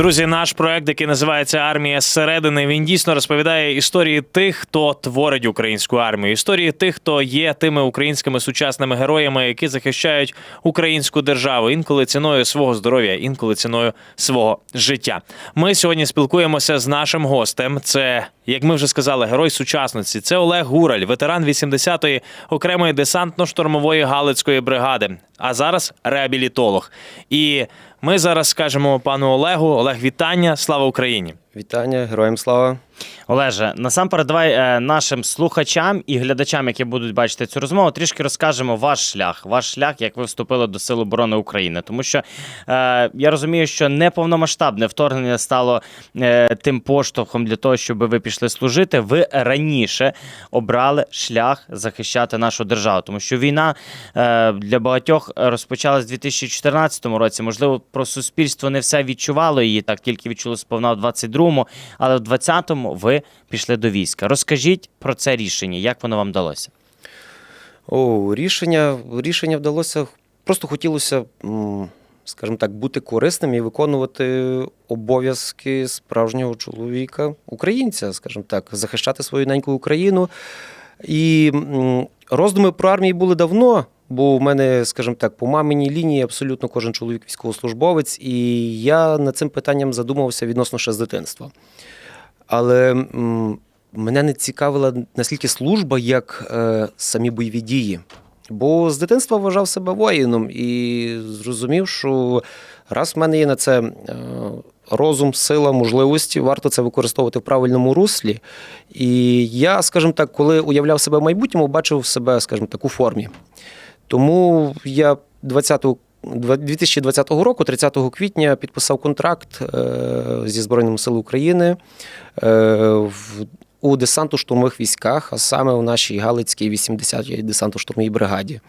Друзі, наш проект, який називається Армія зсередини, він дійсно розповідає історії тих, хто творить українську армію, історії тих, хто є тими українськими сучасними героями, які захищають українську державу інколи ціною свого здоров'я, інколи ціною свого життя. Ми сьогодні спілкуємося з нашим гостем. Це, як ми вже сказали, герой сучасності. Це Олег Гураль, ветеран 80-ї окремої десантно-штурмової галицької бригади. А зараз реабілітолог. І ми зараз скажемо пану Олегу. Олег, вітання! Слава Україні! Вітання, героям слава. Олеже, насамперед, давай е, нашим слухачам і глядачам, які будуть бачити цю розмову, трішки розкажемо ваш шлях, ваш шлях, як ви вступили до Сил оборони України. Тому що е, я розумію, що неповномасштабне вторгнення стало е, тим поштовхом для того, щоб ви пішли служити. Ви раніше обрали шлях захищати нашу державу, тому що війна е, для багатьох розпочалась у 2014 році. Можливо, про суспільство не все відчувало її, так тільки відчуло сповна в 22-му, але в 20-му ви пішли до війська. Розкажіть про це рішення, як воно вам вдалося? О, рішення, рішення вдалося. Просто хотілося, скажімо так, бути корисним і виконувати обов'язки справжнього чоловіка, українця, скажімо так, захищати свою неньку Україну. І роздуми про армію були давно. Бо в мене, скажімо так, по маминій лінії абсолютно кожен чоловік військовослужбовець, і я над цим питанням задумався відносно ще з дитинства. Але м, мене не цікавила наскільки служба, як е, самі бойові дії. Бо з дитинства вважав себе воїном і зрозумів, що раз в мене є на це е, розум, сила, можливості, варто це використовувати в правильному руслі. І я, скажімо так, коли уявляв себе в майбутньому, бачив себе, скажімо так, у формі. Тому я 20 2020 року, 30 квітня, підписав контракт е, зі Збройними силами України е, в, у десантно-штурмових військах, а саме у нашій Галицькій 80-й десантно-штурмовій бригаді.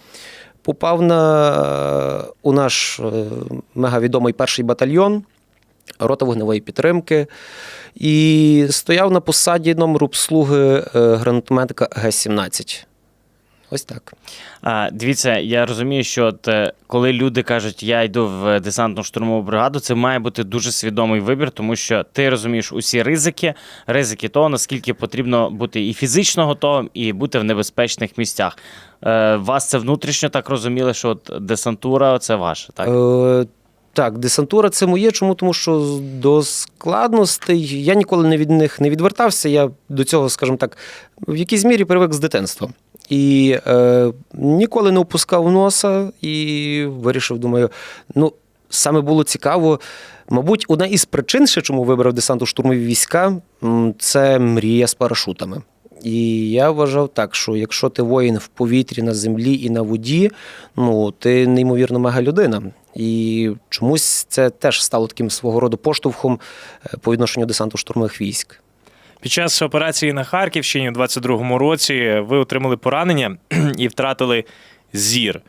Попав на у наш е, мегавідомий перший батальйон. Рота вогневої підтримки і стояв на посаді номеру обслуги е, гранатометика Г-17. Ось так. А, дивіться, я розумію, що от, е, коли люди кажуть, я йду в десантну штурмову бригаду, це має бути дуже свідомий вибір, тому що ти розумієш усі ризики, ризики того, наскільки потрібно бути і фізично готовим, і бути в небезпечних місцях. Е, вас це внутрішньо так розуміли, що от десантура це ваше, так? Е, так, десантура це моє. Чому? Тому що до складностей я ніколи не від них не відвертався. Я до цього, скажімо так, в якійсь мірі привик з дитинства. І е, ніколи не опускав носа і вирішив, думаю, ну, саме було цікаво. Мабуть, одна із причин, ще чому вибрав десанту штурмові війська, це мрія з парашутами. І я вважав так, що якщо ти воїн в повітрі, на землі і на воді, ну ти неймовірно мега людина. І чомусь це теж стало таким свого роду поштовхом е, по відношенню десанту штурмових військ. Під час операції на Харківщині у 22-му році ви отримали поранення і втратили зір.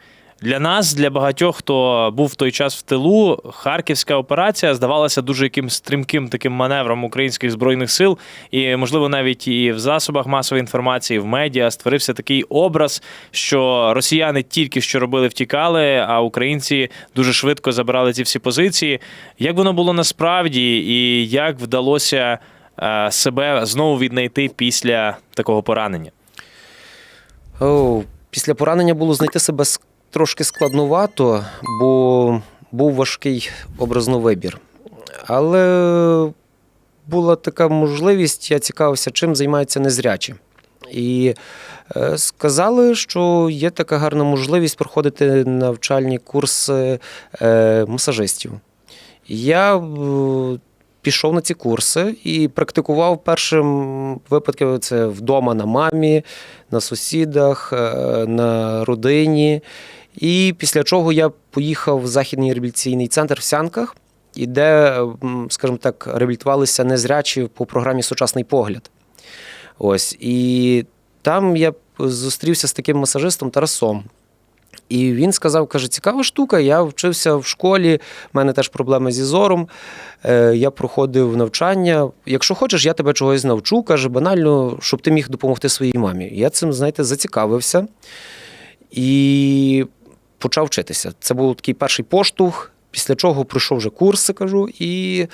Для нас, для багатьох, хто був в той час в тилу, харківська операція здавалася дуже якимсь стрімким таким маневром українських збройних сил, і можливо навіть і в засобах масової інформації, в медіа створився такий образ, що росіяни тільки що робили, втікали, а українці дуже швидко забирали ці всі позиції. Як воно було насправді, і як вдалося себе знову віднайти після такого поранення? Після поранення було знайти себе трошки складновато, бо був важкий образно вибір. Але була така можливість, я цікавився, чим займаються незрячі. І е, сказали, що є така гарна можливість проходити навчальні курси е, масажистів. Я е, пішов на ці курси і практикував першим випадки це вдома на мамі, на сусідах, е, на родині. І після чого я поїхав в західний реабілітаційний центр в Сянках, і де, скажімо так, реабілітувалися незрячі по програмі Сучасний погляд. Ось. І там я зустрівся з таким масажистом Тарасом. І він сказав: каже, цікава штука. Я вчився в школі, в мене теж проблеми зі зором. Е, я проходив навчання. Якщо хочеш, я тебе чогось навчу, каже, банально, щоб ти міг допомогти своїй мамі. Я цим, знаєте, зацікавився і почав вчитися. Це був такий перший поштовх. Після чого пройшов вже курси, кажу, і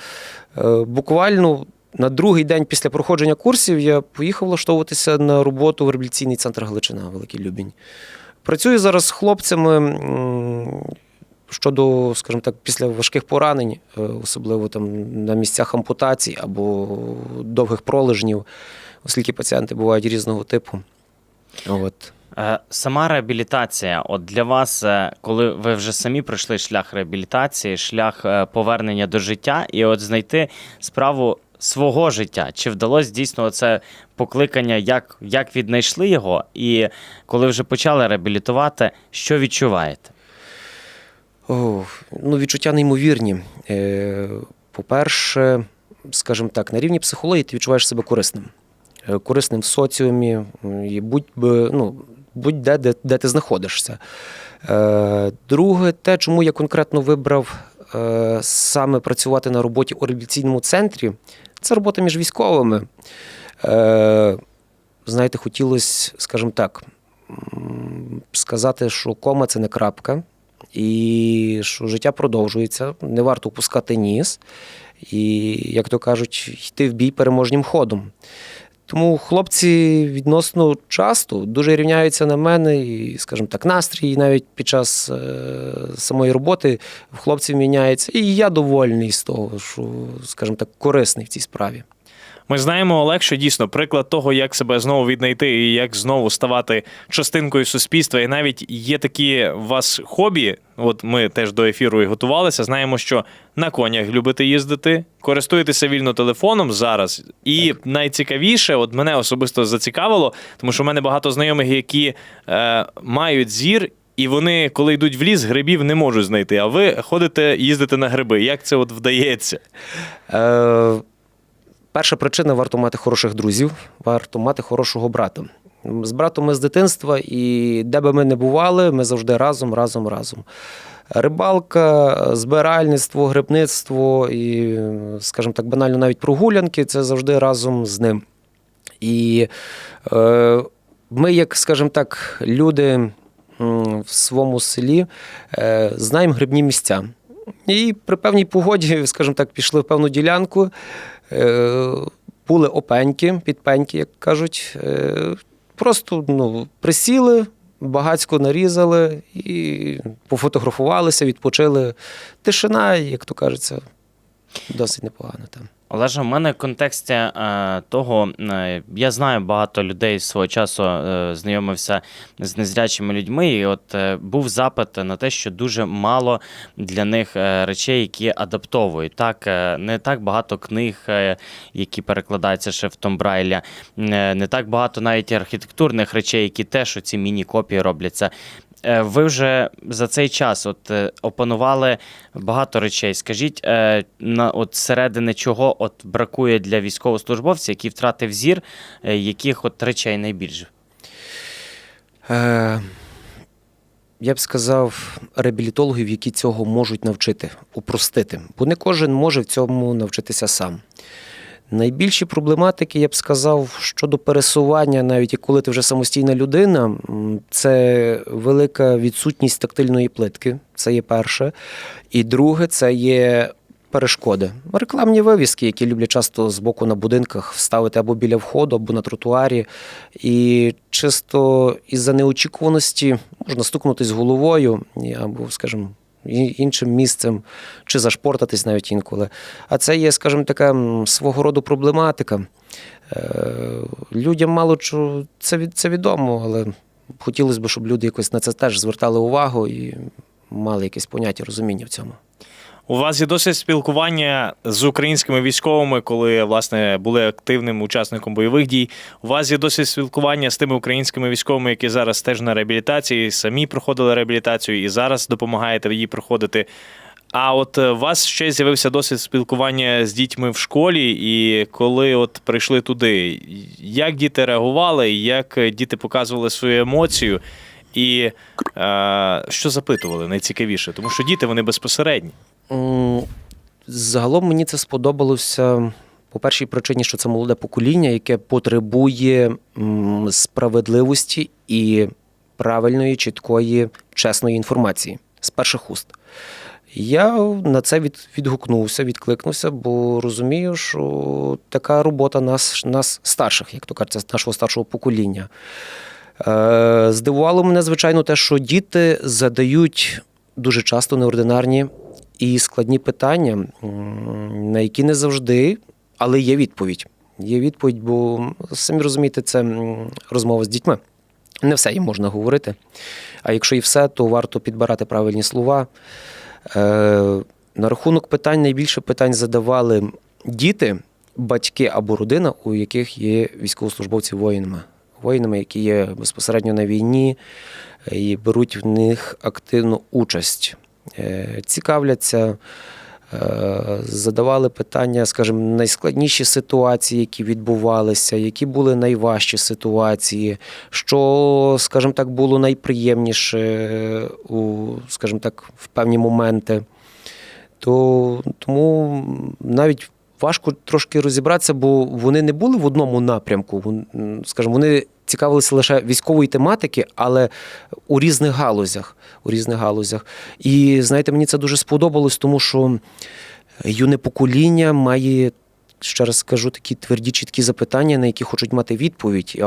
е, буквально на другий день після проходження курсів я поїхав влаштовуватися на роботу в реабілітаційний центр Галичина, Великий Любінь. Працюю зараз з хлопцями щодо, скажімо так, після важких поранень, е, особливо там на місцях ампутацій або довгих пролежнів, оскільки пацієнти бувають різного типу. От. Е, Сама реабілітація, от для вас, е, коли ви вже самі пройшли шлях реабілітації, шлях повернення до життя, і от знайти справу свого життя, чи вдалося дійсно це покликання, як, як віднайшли його, і коли вже почали реабілітувати, що відчуваєте? О, ну, відчуття неймовірні. Е, По-перше, скажімо так, на рівні психології ти відчуваєш себе корисним. Е, Корисним в соціумі, і будь, ну, будь-де, де, де ти знаходишся. Е, Друге, те, чому я конкретно вибрав е, саме працювати на роботі у реабілітаційному центрі, це робота між військовими. Е, Знаєте, хотілося, скажімо так, сказати, що кома це не крапка, і що життя продовжується, не варто опускати ніс, і, як то кажуть, йти в бій переможнім ходом. Тому хлопці відносно часто дуже рівняються на мене, і, скажімо так, настрій навіть під час е, самої роботи в хлопців міняється. І я довольний з того, що, скажімо так, корисний в цій справі. Ми знаємо, Олег, що дійсно приклад того, як себе знову віднайти і як знову ставати частинкою суспільства. І навіть є такі у вас хобі. От ми теж до ефіру і готувалися. Знаємо, що на конях любите їздити, користуєтеся вільно телефоном зараз. І найцікавіше, от мене особисто зацікавило, тому що в мене багато знайомих, які е, мають зір. І вони, коли йдуть в ліс, грибів не можуть знайти. А ви ходите їздите на гриби. Як це от вдається? Е, перша причина варто мати хороших друзів, варто мати хорошого брата. З братом ми з дитинства, і де би ми не бували, ми завжди разом, разом, разом. Рибалка, збиральництво, грибництво і, скажімо так, банально навіть прогулянки це завжди разом з ним. І е, ми, як, скажімо так, люди в своєму селі е, знаємо грибні місця. І при певній погоді, скажімо так, пішли в певну ділянку, були опеньки, підпеньки, як кажуть. Е, просто ну, присіли, багацько нарізали і пофотографувалися, відпочили. Тишина, як то кажеться, досить непогано там. Олеже, в мене в контексті е, того, е, я знаю багато людей свого часу е, знайомився з незрячими людьми, і от е, був запит на те, що дуже мало для них е, речей, які адаптовують. Так, е, не так багато книг, е, які перекладаються шрифтом Брайля, е, не так багато навіть архітектурних речей, які теж оці міні-копії робляться. Е, Ви вже за цей час от е, опанували багато речей. Скажіть, е, на от середини чого от бракує для військовослужбовця, який втратив зір, яких от речей найбільше? Е, я б сказав, реабілітологів, які цього можуть навчити, упростити, бо не кожен може в цьому навчитися сам. Найбільші проблематики, я б сказав, щодо пересування, навіть коли ти вже самостійна людина, це велика відсутність тактильної плитки. Це є перше. І друге, це є перешкоди. Рекламні вивіски, які люблять часто з боку на будинках вставити або біля входу, або на тротуарі. І чисто із-за неочікуваності можна стукнутись головою, або, скажімо, іншим місцем, чи зашпортатись навіть інколи. А це є, скажімо, така свого роду проблематика. Е, Людям мало чого це, це відомо, але хотілося б, щоб люди якось на це теж звертали увагу і мали якесь поняття розуміння в цьому. У вас є досить спілкування з українськими військовими, коли власне були активним учасником бойових дій. У вас є досить спілкування з тими українськими військовими, які зараз теж на реабілітації, самі проходили реабілітацію і зараз допомагаєте її проходити. А от е, у вас ще з'явився досвід спілкування з дітьми в школі, і коли от прийшли туди, як діти реагували, як діти показували свою емоцію, і е, що запитували найцікавіше, тому що діти вони безпосередні. Загалом мені це сподобалося по першій причині, що це молоде покоління, яке потребує справедливості і правильної, чіткої, чесної інформації. з перших уст. Я на це від, відгукнувся, відкликнувся, бо розумію, що така робота нас, нас старших, як то кажеться, нашого старшого покоління. Е, здивувало мене, звичайно, те, що діти задають дуже часто неординарні і складні питання, на які не завжди, але є відповідь. Є відповідь, бо самі розумієте, це розмова з дітьми. Не все їм можна говорити. А якщо і все, то варто підбирати правильні слова. Е, на рахунок питань найбільше питань задавали діти, батьки або родина, у яких є військовослужбовці воїнами. Воїнами, які є безпосередньо на війні е, і беруть в них активну участь. Е, Цікавляться, е, задавали питання, скажімо, найскладніші ситуації, які відбувалися, які були найважчі ситуації, що, скажімо так, було найприємніше у, скажімо так, в певні моменти. То тому навіть важко трошки розібратися, бо вони не були в одному напрямку. Скажімо, вони цікавилися лише військової тематики, але у різних галузях. У різних галузях. І знаєте, мені це дуже сподобалось, тому що юне покоління має. Ще раз скажу такі тверді, чіткі запитання, на які хочуть мати відповідь.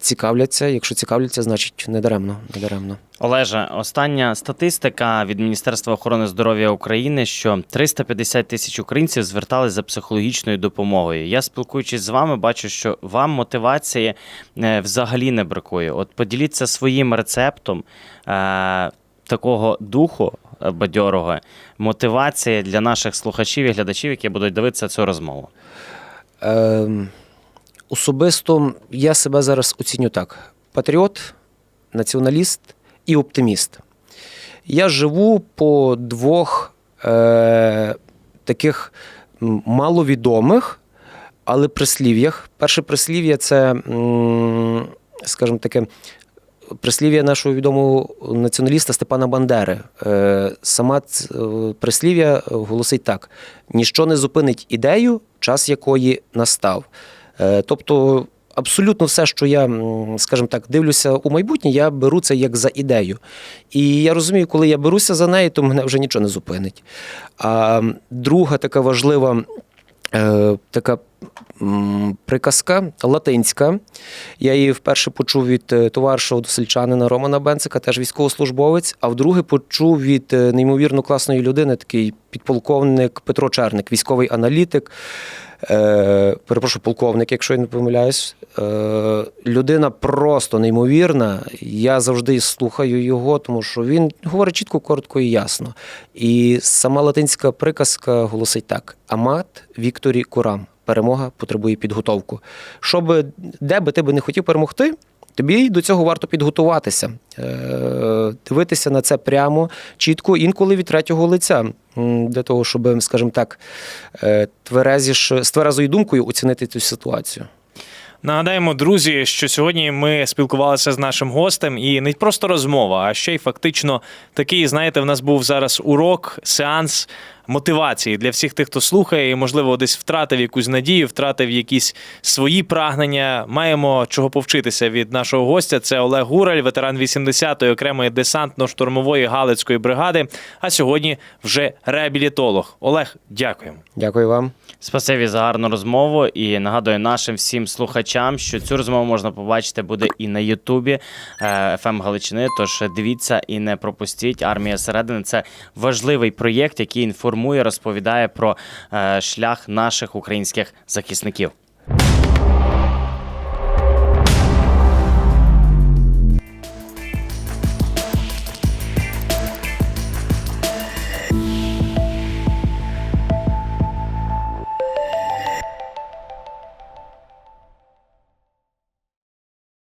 Цікавляться. Якщо цікавляться, значить не даремно. Не даремно. Олеже, остання статистика від Міністерства охорони здоров'я України, що 350 тисяч українців звертались за психологічною допомогою. Я спілкуючись з вами, бачу, що вам мотивації е, взагалі не бракує. От поділіться своїм рецептом е, такого духу бадьорого, мотивації для наших слухачів і глядачів, які будуть дивитися цю розмову. Ем, особисто я себе зараз оціню так: патріот, націоналіст і оптиміст. Я живу по двох е, таких маловідомих, але прислів'ях. Перше прислів'я це, скажімо таке, прислів'я нашого відомого націоналіста Степана Бандери. Е, Сама е, прислів'я голосить так: ніщо не зупинить ідею, час якої настав. Е, Тобто, абсолютно все, що я, скажімо так, дивлюся у майбутнє, я беру це як за ідею. І я розумію, коли я беруся за неї, то мене вже нічого не зупинить. А друга така важлива. Е, Така приказка латинська. Я її вперше почув від товаришого досельчанина Романа Бенцика, теж військовослужбовець, а вдруге почув від е, неймовірно класної людини, такий підполковник Петро Черник, військовий аналітик. Е, перепрошую, полковник, якщо я не помиляюсь. Е, людина просто неймовірна. Я завжди слухаю його, тому що він говорить чітко, коротко і ясно. І сама латинська приказка голосить так: Амат Вікторі Курам. Перемога потребує підготовку. Щоб де би ти би не хотів перемогти, тобі до цього варто підготуватися, е, дивитися на це прямо, чітко, інколи від третього лиця, для того, щоб, скажімо так, е, тверезіш, з тверезою думкою оцінити цю ситуацію. Нагадаємо, друзі, що сьогодні ми спілкувалися з нашим гостем, і не просто розмова, а ще й фактично такий, знаєте, в нас був зараз урок, сеанс мотивації для всіх тих, хто слухає, і, можливо, десь втратив якусь надію, втратив якісь свої прагнення. Маємо чого повчитися від нашого гостя. Це Олег Гураль, ветеран 80-ї окремої десантно-штурмової Галицької бригади. А сьогодні вже реабілітолог. Олег, дякуємо. Дякую вам. Спасибі за гарну розмову і нагадую нашим всім слухачам, що цю розмову можна побачити буде і на Ютубі е, ФМ Галичини. Тож дивіться і не пропустіть. Армія середини це важливий проєкт, який інформує, інформує, розповідає про е, шлях наших українських захисників.